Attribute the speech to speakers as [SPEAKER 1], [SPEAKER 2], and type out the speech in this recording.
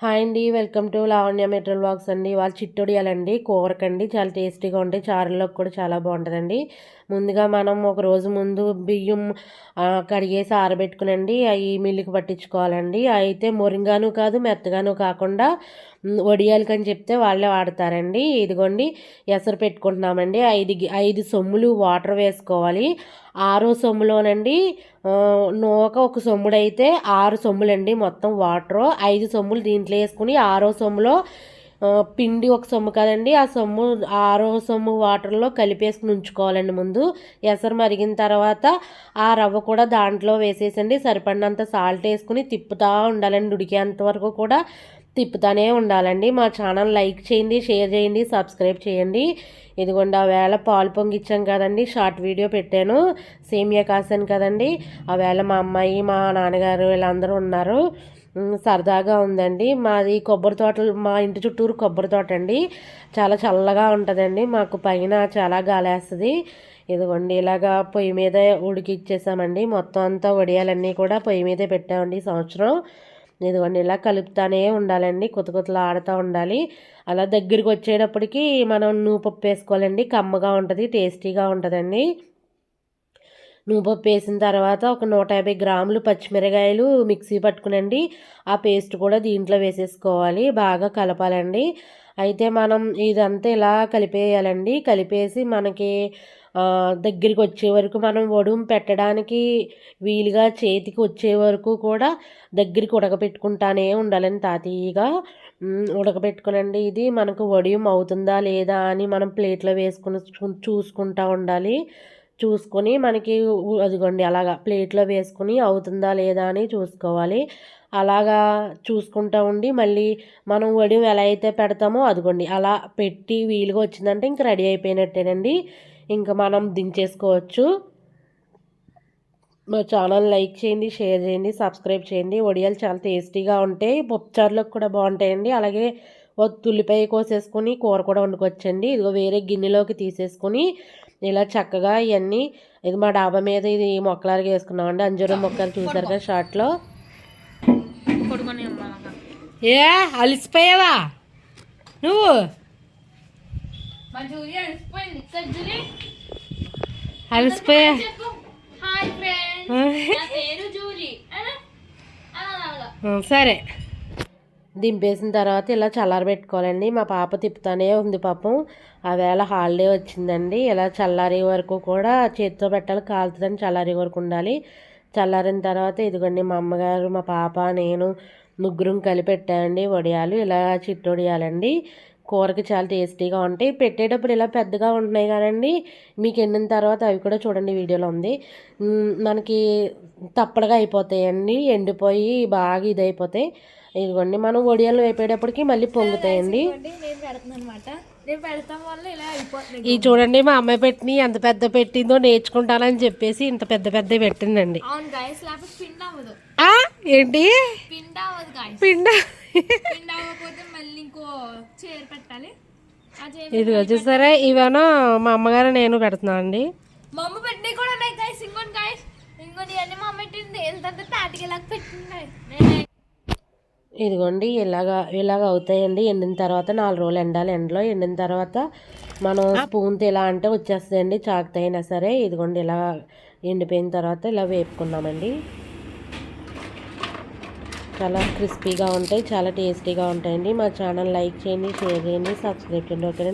[SPEAKER 1] Hi అండి welcome to Lavanya metal box అండి. వాళ్ళు చిట్టొడియాలండి కూరకండి చాలా టేస్టీగా ఉంటాయి చారులోకి కూడా చాలా బాగుంటుందండి. ముందుగా మనం ఒక రోజు ముందు బియ్యం కడిగేసి ఆరబెట్టుకునండి. అవి మిల్లుకి పట్టించుకోవాలండి. అయితే మురింగాను కాదు మెత్తగాను కాకుండా వడియాలకని చెప్తే వాళ్ళే వాడతారండి. ఇదిగోండి ఎసరు పెట్టుకుంటున్నామండి. ఐదు ఐదు సొమ్ములు వాటర్ వేసుకోవాలి. ఆరో సొమ్ములోనండి నూక ఒక సొమ్ముడైతే ఆరు సొమ్ములండి మొత్తం వాటర్. ఐదు సొమ్ములు దీంట్లో వేసుకుని ఆరో సొమ్ములో పిండి ఒక సొమ్ము కదండి ఆ సొమ్ము ఆరో సొమ్ము వాటర్లో కలిపేసుకుని ఉంచుకోవాలండి ముందు. ఎసరు మరిగిన తర్వాత ఆ రవ్వ కూడా దాంట్లో వేసేసండి. సరిపడినంత సాల్ట్ వేసుకుని తిప్పుతూ ఉండాలండి ఉడికేంత వరకు కూడా. తిప్పుతానే ఉండాలండి. మా ఛానల్ లైక్ చేయండి షేర్ చేయండి సబ్స్క్రైబ్ చేయండి. ఇదిగోండి ఆ వేళ పాలు పొంగిచ్చాం కదండి. షార్ట్ వీడియో పెట్టాను. సేమియా కాసాను కదండి. ఆ వేళ మా అమ్మాయి మా నాన్నగారు వీళ్ళందరూ ఉన్నారు. సరదాగా ఉందండి. మాది కొబ్బరి తోటలు మా ఇంటి చుట్టూరు కొబ్బరి తోట అండి. చాలా చల్లగా ఉంటుందండి. మాకు పైన చాలా గాలేస్తుంది. ఇదిగోండి ఇలాగా పొయ్యి మీద ఉడికిచ్చేసామండి. మొత్తం అంతా వడియాలన్నీ కూడా పొయ్యి మీదే పెట్టామండి సంవత్సరం. ఇదిగోండి ఇలా కలుపుతానే ఉండాలండి కొత్త కొత్తలు ఆడుతూ ఉండాలి. అలా దగ్గరికి వచ్చేటప్పటికి మనం నూపప్పు వేసుకోవాలండి కమ్మగా ఉంటుంది టేస్టీగా ఉంటుందండి. నూపప్పు వేసిన తర్వాత ఒక నూట యాభై గ్రాములు పచ్చిమిరకాయలు మిక్సీ పట్టుకునండి ఆ పేస్ట్ కూడా దీంట్లో వేసేసుకోవాలి బాగా కలపాలండి. అయితే మనం ఇదంతా ఇలా కలిపేయాలండి కలిపేసి మనకి దగ్గరికి వచ్చే వరకు మనం వడుం పెట్టడానికి వీలుగా చేతికి వచ్చే వరకు కూడా దగ్గరికి ఉడకబెట్టుకుంటానే ఉండాలని తాతయ్యగా. ఉమ్, ఉడకబెట్టుకునండి ఇది మనకు వడియం అవుతుందా లేదా అని మనం ప్లేట్లో వేసుకుని చూ- చూసుకుంటా ఉండాలి. చూసుకొని మనకి అదిగోండి అలాగా ప్లేట్లో వేసుకుని అవుతుందా లేదా అని చూసుకోవాలి. అలాగా చూసుకుంటా ఉండి మళ్ళీ మనం వడియం ఎలా అయితే పెడతామో అదిగోండి అలా పెట్టి వీలుగా వచ్చిందంటే ఇంక రెడీ అయిపోయినట్టేనండి. ఇంకా మనం దించేసుకోవచ్చు. మా ఛానల్ లైక్ చేయండి షేర్ చేయండి సబ్స్క్రైబ్ చేయండి. వడియాలు చాలా టేస్టీగా ఉంటాయి. పప్పుచారులోకి కూడా బాగుంటాయండి. అలాగే ఒక కోసేసుకొని కూర కూడా వండుకోవచ్చండి. ఇదిగో వేరే గిన్నెలోకి తీసేసుకొని ఇలా చక్కగా ఇవన్నీ ఇది మా డాబా మీద ఇది మొక్కలాగా వేసుకున్నామండి. అంజూరం మొక్కలు చూసారు కదా షార్ట్లో ఏ అలిసిపోయావా? నువ్వు? అలిసిపోయా?
[SPEAKER 2] చెప్పు. హాయ్ ఫ్రెండ్ నా పేరు జూలీ. అలా? అలా అలాగా
[SPEAKER 1] సరే. దింపేసిన తర్వాత ఇలా చల్లారబెట్టుకోవాలండి మా పాప తిప్పుతానే ఉంది పాపం. ఆ వేళ హాలిడే వచ్చిందండి. ఇలా చల్లారే వరకు కూడా చేతితో పెట్టాలి కాలుతుందని చల్లారే వరకు ఉండాలి. చల్లారిన తర్వాత ఇదిగోండి మా అమ్మగారు మా పాప నేను ముగ్గురం కలిపి పెట్టామండి వడియాలు ఇలా చిట్టొడియాలండి. కూరకి చాలా టేస్టీగా ఉంటాయి. పెట్టేటప్పుడు ఇలా పెద్దగా ఉంటున్నాయి కానండి మీకు ఎండిన తర్వాత అవి కూడా చూడండి వీడియోలో ఉంది. మనకి తప్పడగా అయిపోతాయండి ఎండిపోయి బాగా ఇదైపోతాయి. ఇదిగోండి మనం వడియాలు వేపేటప్పటికి మళ్ళీ పొంగుతాయండి.
[SPEAKER 2] నేను పెడుతున్నాను అనమాట నేను పెడతాం వల్ల ఇలా అయిపోతుంది
[SPEAKER 1] ఈ చూడండి మా అమ్మాయి పెట్టిన ఎంత పెద్ద పెట్టిందో నేర్చుకుంటానని చెప్పేసి ఇంత పెద్ద పెద్ద పెట్టిందండి.
[SPEAKER 2] అవును గాయస్ లేకపోతే పిండి అవ్వదు.
[SPEAKER 1] ఆ? ఏంటి?
[SPEAKER 2] పిండి అవ్వదు గాయస్
[SPEAKER 1] పిండ
[SPEAKER 2] పిండి అవ్వకపోతే మళ్ళీ ఇంకో చీర పెట్టాలి. ఆ చీర
[SPEAKER 1] ఇది వచ్చేసరే ఇవేనో మా అమ్మగారు నేను పెడుతున్నా అండి.
[SPEAKER 2] మా అమ్మ కూడా ఉన్నాయి గాయస్ ఇంకోటి గాయస్ ఇంకోటి అన్ని మా అమ్మ పెట్టింది. ఎంత తాటికి ఇలా పెట్టింది. guys. నేనే
[SPEAKER 1] ఇదిగోండి ఇలాగా ఇలాగ అవుతాయండి. ఎండిన తర్వాత నాలుగు రోజులు ఎండాలి. ఎండలో ఎండిన తర్వాత మనం స్పూన్తో ఇలా అంటే వచ్చేస్తాయండి. చాకుతైనా సరే ఇదిగోండి ఇలా ఎండిపోయిన తర్వాత ఇలా వేపుకున్నామండి. చాలా క్రిస్పీగా ఉంటాయి చాలా టేస్టీగా ఉంటాయండి. మా ఛానల్ లైక్ చేయండి షేర్ చేయండి సబ్స్క్రైబ్ చేయండి ఓకేనా?